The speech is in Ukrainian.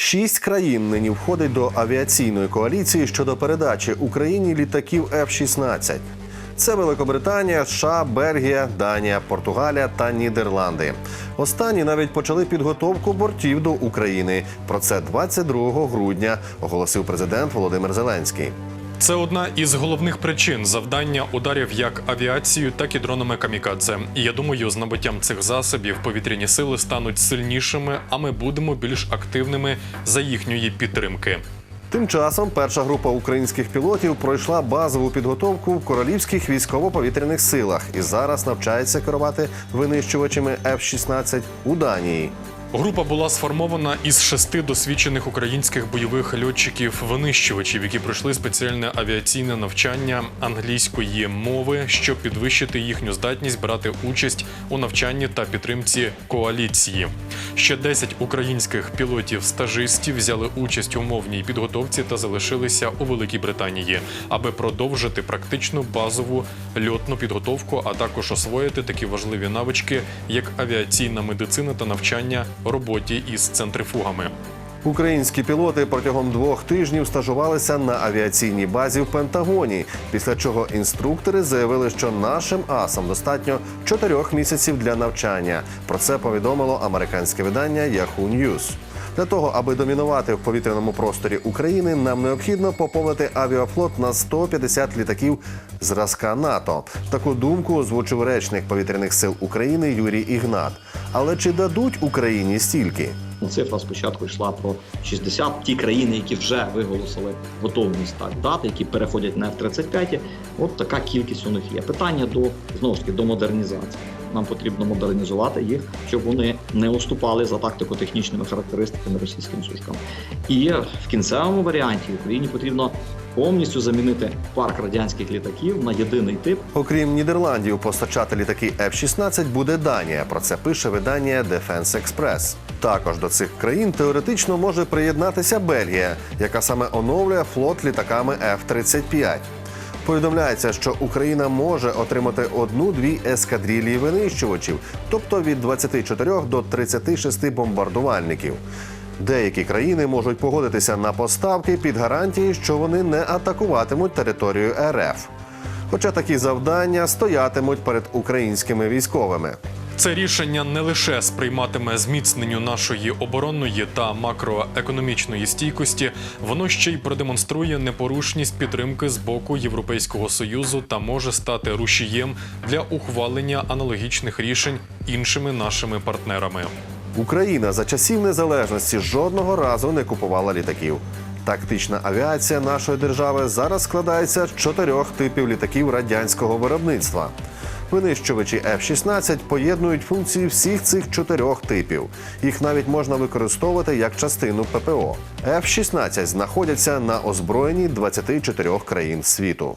Шість країн нині входить до авіаційної коаліції щодо передачі Україні літаків F-16. Це Великобританія, США, Бельгія, Данія, Португалія та Нідерланди. Останні навіть почали підготовку бортів до України. Про це 22 грудня оголосив президент Володимир Зеленський. Це одна із головних причин завдання ударів як авіацією, так і дронами камікадзе. І я думаю, з набуттям цих засобів повітряні сили стануть сильнішими, а ми будемо більш активними за їхньої підтримки. Тим часом перша група українських пілотів пройшла базову підготовку в королівських військово-повітряних силах і зараз навчається керувати винищувачами F-16 у Данії. Група була сформована із шести досвідчених українських бойових льотчиків-винищувачів, які пройшли спеціальне авіаційне навчання англійської мови, щоб підвищити їхню здатність брати участь у навчанні та підтримці коаліції. Ще 10 українських пілотів-стажистів взяли участь у мовній підготовці та залишилися у Великій Британії, аби продовжити практичну базову льотну підготовку, а також освоїти такі важливі навички, як авіаційна медицина та навчання роботі із центрифугами. Українські пілоти протягом двох тижнів стажувалися на авіаційній базі в Пентагоні. Після чого інструктори заявили, що нашим асам достатньо чотирьох місяців для навчання. Про це повідомило американське видання Yahoo News. Для того, аби домінувати в повітряному просторі України, нам необхідно поповнити авіафлот на 150 літаків зразка НАТО. Таку думку озвучив речник повітряних сил України Юрій Ігнат. Але чи дадуть Україні стільки? Цифра спочатку йшла про 60. Ті країни, які вже виголосили готовність так дати, які переходять на F-35, от така кількість у них є. Питання до знову ж таки до модернізації. Нам потрібно модернізувати їх, щоб вони не уступали за тактико-технічними характеристиками російським сушкам. І в кінцевому варіанті Україні потрібно повністю замінити парк радянських літаків на єдиний тип. Окрім Нідерландів, постачати літаки F-16 буде Данія. Про це пише видання Defense Express. Також до цих країн теоретично може приєднатися Бельгія, яка саме оновлює флот літаками F-35. Повідомляється, що Україна може отримати одну-дві ескадрилії винищувачів, тобто від 24 до 36 бомбардувальників. Деякі країни можуть погодитися на поставки під гарантії, що вони не атакуватимуть територію РФ. Хоча такі завдання стоятимуть перед українськими військовими. Це рішення не лише сприйматиме зміцненню нашої оборонної та макроекономічної стійкості, воно ще й продемонструє непорушність підтримки з боку Європейського союзу та може стати рушієм для ухвалення аналогічних рішень іншими нашими партнерами. Україна за часів незалежності жодного разу не купувала літаків. Тактична авіація нашої держави зараз складається з чотирьох типів літаків радянського виробництва. Винищувачі F-16 поєднують функції всіх цих чотирьох типів. Їх навіть можна використовувати як частину ППО. F-16 знаходяться на озброєнні 24 країн світу.